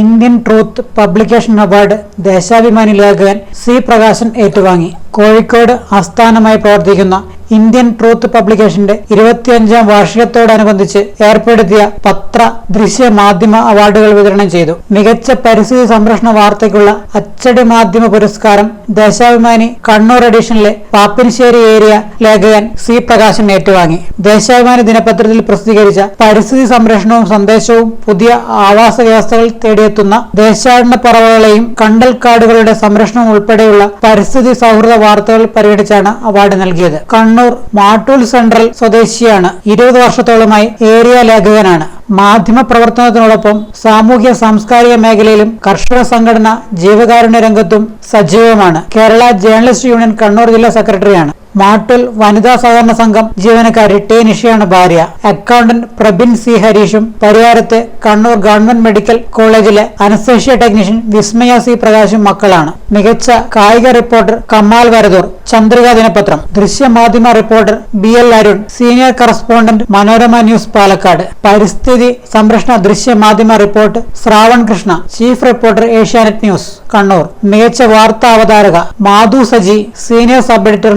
Indian truth publication award Deshabhimani ലേഖകൻ C Prakashan ഏറ്റുവാങ്ങി. കോഴിക്കോട് ആസ്ഥാനമായി പ്രവർത്തിക്കുന്ന ഇന്ത്യൻ ട്രൂത്ത് പബ്ലിക്കേഷന്റെ ഇരുപത്തിയഞ്ചാം വാർഷികത്തോടനുബന്ധിച്ച് ഏർപ്പെടുത്തിയ പത്ര ദൃശ്യ മാധ്യമ അവാർഡുകൾ വിതരണം ചെയ്തു. മികച്ച പരിസ്ഥിതി സംരക്ഷണ വാർത്തയ്ക്കുള്ള അച്ചടി മാധ്യമ പുരസ്കാരം ദേശാഭിമാനി കണ്ണൂർ എഡിഷനിലെ പാപ്പിനിശ്ശേരി ഏരിയ ലേഖകൻ സി പ്രകാശൻ ഏറ്റുവാങ്ങി. ദേശാഭിമാനി ദിനപത്രത്തിൽ പ്രസിദ്ധീകരിച്ച പരിസ്ഥിതി സംരക്ഷണവും സന്ദേശവും പുതിയ ആവാസ വ്യവസ്ഥകൾ തേടിയെത്തുന്ന ദേശാടന പറവകളെയും കണ്ടൽക്കാടുകളുടെ സംരക്ഷണവും ഉൾപ്പെടെയുള്ള പരിസ്ഥിതി സൗഹൃദ വാർത്തകൾ പരിഗണിച്ചാണ് അവാർഡ് നൽകിയത്. കണ്ണൂർ മാട്ടൂൽ സെൻട്രൽ സ്വദേശിയാണ്. ഇരുപത് വർഷത്തോളമായി ഏരിയ ലേഖകനാണ്. മാധ്യമ പ്രവർത്തനത്തിനോടൊപ്പം സാമൂഹ്യ സാംസ്കാരിക മേഖലയിലും കർഷക സംഘടന ജീവകാരുണ്യ രംഗത്തും സജീവമാണ്. കേരള ജേർണലിസ്റ്റ് യൂണിയൻ കണ്ണൂർ ജില്ലാ സെക്രട്ടറിയാണ്. മാട്ടുൽ വനിതാ സഹകരണ സംഘം ജീവനക്കാരി ടി നിഷയാണ് ഭാര്യ. അക്കൗണ്ടന്റ് പ്രബിൻ സി ഹരീഷും പരിയാരത്തെ കണ്ണൂർ ഗവൺമെന്റ് മെഡിക്കൽ കോളേജിലെ അനസ്തേഷ്യ ടെക്നീഷ്യൻ വിസ്മയ സി പ്രകാശും മക്കളാണ്. മികച്ച കായിക റിപ്പോർട്ടർ കമാൽ വരദൂർ ചന്ദ്രിക ദിനപത്രം. ദൃശ്യമാധ്യമ reporter B L Arun senior correspondent Manorama News Palakkad. പരിസ്ഥിതി സംരക്ഷണ ദൃശ്യമാധ്യമ report Shravan Krishna. Chief reporter Asianet News Kannur. മികച്ച വാർത്താ അവതാരക Madhu Saji senior sub editor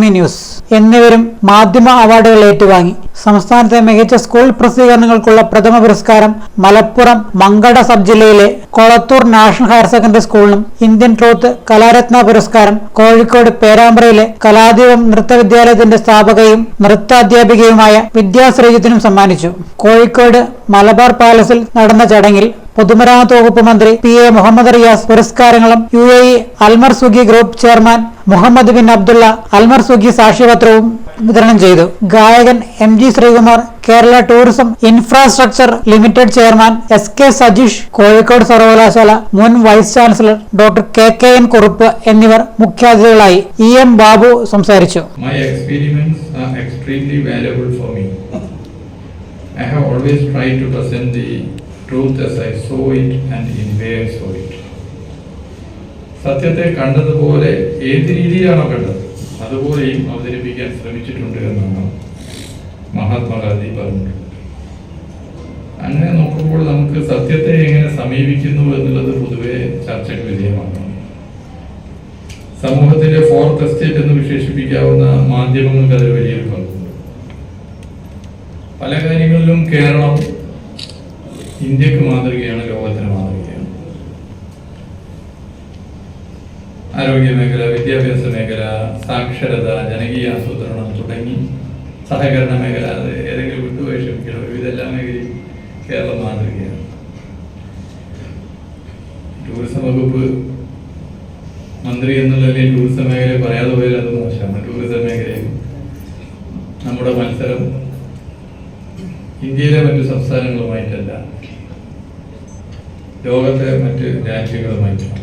Mathrubhumi News. എന്നിവരും മാധ്യമ അവാർഡുകൾ ഏറ്റുവാങ്ങി. സംസ്ഥാനത്തെ മികച്ച സ്കൂൾ പ്രസിദ്ധീകരണങ്ങൾക്കുള്ള പ്രഥമ പുരസ്കാരം മലപ്പുറം മങ്കട സബ് ജില്ലയിലെ കൊളത്തൂർ നാഷണൽ ഹയർ സെക്കൻഡറി സ്കൂളിനും ഇന്ത്യൻ ട്രൂത്ത് കലാരത്ന പുരസ്കാരം കോഴിക്കോട് പേരാമ്പ്രയിലെ കലാദീപം നൃത്ത വിദ്യാലയത്തിന്റെ സ്ഥാപകയും നൃത്താധ്യാപികയുമായ വിദ്യാശ്രീജിത്തിനും സമ്മാനിച്ചു. കോഴിക്കോട് മലബാർ പാലസിൽ നടന്ന ചടങ്ങിൽ പൊതുമരാമത്ത് വകുപ്പ് മന്ത്രി പി എ മുഹമ്മദ് റിയാസ് പുരസ്കാരങ്ങളും U A E Almar Sugi group chairman Muhammad bin Abdullah Almar Sugi സാക്ഷ്യപത്രവും വിതരണം ചെയ്തു ഗായകൻ M G Sreekumar Kerala tourism infrastructure limited chairman S K Sajeesh Kozhikode സർവകലാശാല മുൻ vice chancellor doctor K K N Kurup എന്നിവർ മുഖ്യാതിഥികളായി E M Babu സംസാരിച്ചു. I have always tried to present the truth as I saw it and in way I saw it സത്യത്തെ കണ്ടതുപോലെ ഏത് രീതിയിലാണോ കണ്ടത് അതുപോലെയും അവതരിപ്പിക്കാൻ ശ്രമിച്ചിട്ടുണ്ട് എന്നാണ് മഹാത്മാഗാന്ധി പറഞ്ഞിട്ടുള്ളത് അങ്ങനെ നോക്കുമ്പോൾ നമുക്ക് സത്യത്തെ എങ്ങനെ സമീപിക്കുന്നു എന്നുള്ളത് പൊതുവെ ചർച്ചയ്ക്ക് വിധേയമാണ്. സമൂഹത്തിന്റെ ഫോർത്ത് എസ്റ്റേറ്റ് എന്ന് വിശേഷിപ്പിക്കാവുന്ന മാധ്യമങ്ങൾക്ക് അതിൽ വലിയൊരു പങ്കുണ്ട്. പല കാര്യങ്ങളിലും കേരളം ഇന്ത്യയ്ക്ക് മാതൃകയാണ് ലോകത്തിന് മാതൃകയാണ്. ആരോഗ്യ മേഖല വിദ്യാഭ്യാസ മേഖല സാക്ഷരത ജനകീയ ആസൂത്രണം തുടങ്ങി സഹകരണ മേഖല അത് ഏതെങ്കിലും വിട്ടുപോയി ക്ഷമിക്കണം ഇതെല്ലാം മേഖലയും കേരളം മാതൃകയാണ്. ടൂറിസം വകുപ്പ് മന്ത്രി എന്നുള്ള നിലയിൽ ടൂറിസം മേഖല പറയാതെ പോയാൽ അത് മോശമാണ്. ടൂറിസം മേഖലയിൽ നമ്മുടെ മത്സരം ഇന്ത്യയിലെ മറ്റു സംസ്ഥാനങ്ങളുമായിട്ടല്ല. ലോകത്തെ മറ്റ് രാജ്യങ്ങളുമായിട്ടാണ്.